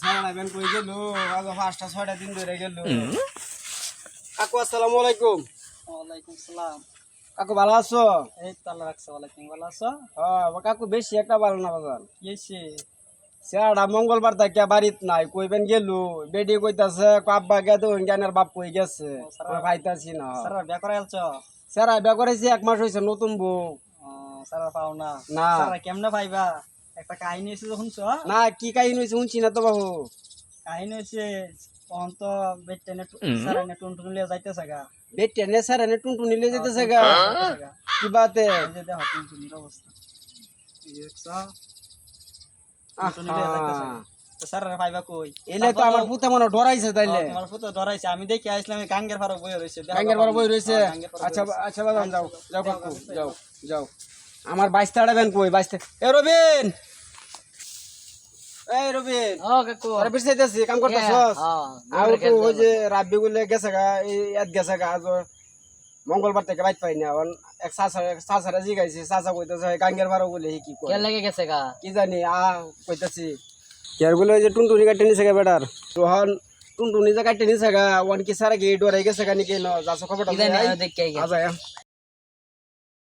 সারা Ben কই গেল? আজ পাঁচটা ছয়টা দিন ধরে গেল। কাকু আসসালামু আলাইকুম। ওয়ালাইকুম সালাম। কাকু ভালো আছো? এই তো আল্লাহ রাখছে ওয়ালাইকুম ভালো আছো? হ্যাঁ কাকু বেশি একটা ভালো না বাজান? কি হয়েছে মঙ্গলবার থেকে বাড়িত নাই কইবেন গেল। বেডি কইতাছে আব্বা গে তো জ্ঞানের বাপ কই গেছে? না। সারা বিয়া করে আলছ? সেরা বিয়া করেছি এক মাস হয়েছে নতুন বউ। সারা পাও না। না। সারা কেমনে পাইবা? একটা কাহিনী হয়েছে যখন না কি কাহিনী হয়েছে শুনছি না তো বাবু কাহিনী হয়েছে তখন তো বেটেনে সারা নে টুন টুন লিয়ে যাইতেছে গা। বেড টেনে স্যার টুনটুন নিলে যাইতেছে গা। কি বাতে? এই যে দেখো টুন অবস্থা। মনে হয় আমি দেখি আসলাম গাঙ্গের ফারো বই রয়েছে হ্যাঁ, আচ্ছা আচ্ছা যাও। যাও যাও যাও। আমার বাইশটা আড়াবেন কই বাইশটা। এ রবিন! এই রবিন! ও কাকু। আরে বিছাইতেছি কাম করতেছস? আর তো ওই যে রাব্বি গুলে গেছে গা এই এত গেছে গা আজ মঙ্গলবার থেকে বাইত পাই না এখন এক চাচা চাচারা জিগাইছে চাচা কইতেছে গাঙ্গের বারো বলে কি লেগে গেছে গা? কি জানি আ কইতাছি। কেয়ার ওই যে টুনটুনি কাটে নিছে গা বেটার। তোহন টুনটুনি যে কাটে নিছে গা ওয়ান কি সারা গেট ডরাই গেছে গা নাকি? ন যাচ্ছে খবরটা বড় আগে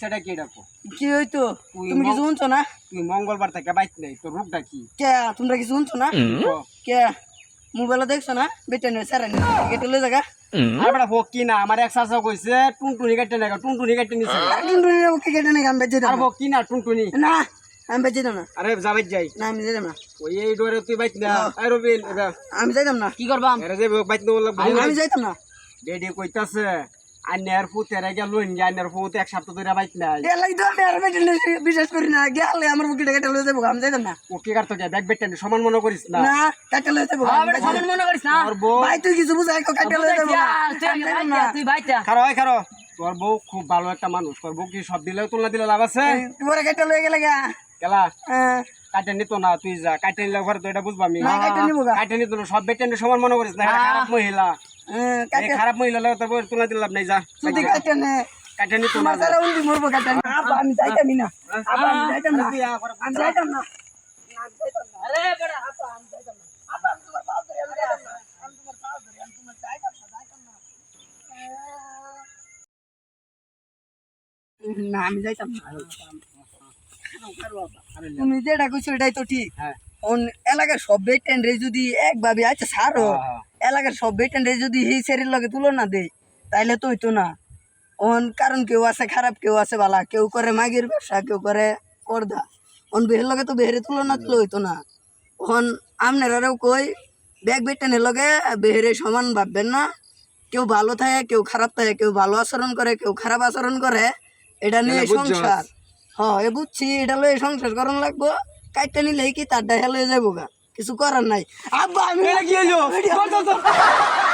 সেটা কি ডাকো? কি হইতো? তুমি কিছু শুনছো না? তুই মঙ্গলবার থেকে বাইত নাই তোর রূপটা কি? কে তোমরা কিছু শুনছো না? কে মোবাইলে দেখছ না? বেটা নিয়ে স্যার গেটে লয়ে জায়গা আরে ভোগ কি না আমার এক চাচা কইছে টুনটুনি কাটে না টুনটুনি কাটে নিছে। টুনটুনি ওকে কেটে নাকি আমি বেঁচে আর ভোগ কি না টুনটুনি। না আমি যেতাম না। আরে যাবাই যাই। না আমি যেতাম না। ওই এই ডোরে তুই বাইত না আরে রবিন আমি যাইতাম না। কি করবাম এরা যে বাইত না বললা আমি যাইতাম না। ডেডি কইতাছে আন্যার গেল আন্যার এক সপ্তাহ ধরে বাইত নাই। এর তো আমি আর বিশ্বাস করি না গেলে আমার বুকে কেটে লয়ে যাব আমি যাইতাম না। ও কি কাটতো গে ব্যাগ বেটেন সমান মনে করিস না। না কেটে লয়ে যাব সমান মনে করিস না। তোর বউ ভাই তুই কিছু বুঝাই কেটে লয়ে যাব আমি যাইতাম না। তুই ভাইটা খারো হয় খারো। তোর বউ খুব ভালো একটা মানুষ। তোর বউ কি সব দিলে তুলনা দিলে লাভ আছে? পরে কেটে লয়ে গেলে গা। কেলা হ্যাঁ, কাটে নিত না তুই যা। কাটে নিলে ঘরে তো এটা বুঝবা আমি। কেটে নিবো গা। কাটে নিত না সব বেটেন সমান মনে করিস না। এরা খারাপ মহিলা। হ্যাঁ, খারাপ মহিলা লাগে তোর বউ তুলনা দিলে লাভ নাই যা। তুই কেটে নে। কাটে তোমার সারা মরবো কেটে নে। আব্বা আমি যাইতামই না। আমি যাইতাম না। আমি যাইতাম না। আরে বড় আব্বা আমি যাইতাম না। আব্বা আমি তোমার পাও ধরে আমি যাইতাম না। আমি তোমার পাও ধরে আমি তোমার যাইতাম না যাইতাম না। না আমি যাইতাম না। তুমি যেটা কইছো এটাই তো ঠিক। হ্যাঁ। এলাকার সব বেটেন রে যদি একভাবে আচ্ছা ছাড়ো হ্যাঁ। এলাকার সব বেটেন রে যদি এই সেরির লগে তুলনা দেই তাইলে তো হইতো না। অন কারণ কেউ আছে খারাপ কেউ আছে বালা। কেউ করে মাগির ব্যবসা কেউ করে পর্দা অন বেহের লগে তো বেহেরে তুলনা তুলে হইতো না। অন আমনেরাও কই ব্যাগ বেটেনের লগে বেহেরে সমান ভাববেন না। কেউ ভালো থাকে কেউ খারাপ থাকে কেউ ভালো আচরণ করে কেউ খারাপ আচরণ করে এটা নিয়ে। সংসার। হ্যাঁ এ বুঝছি এটা লয়ে সংসার করন লাগবো। কাইটা নিলে কি তার দেখা লয়ে যাব গা। কিছু করার নাই। আব্বা আমি কি হলো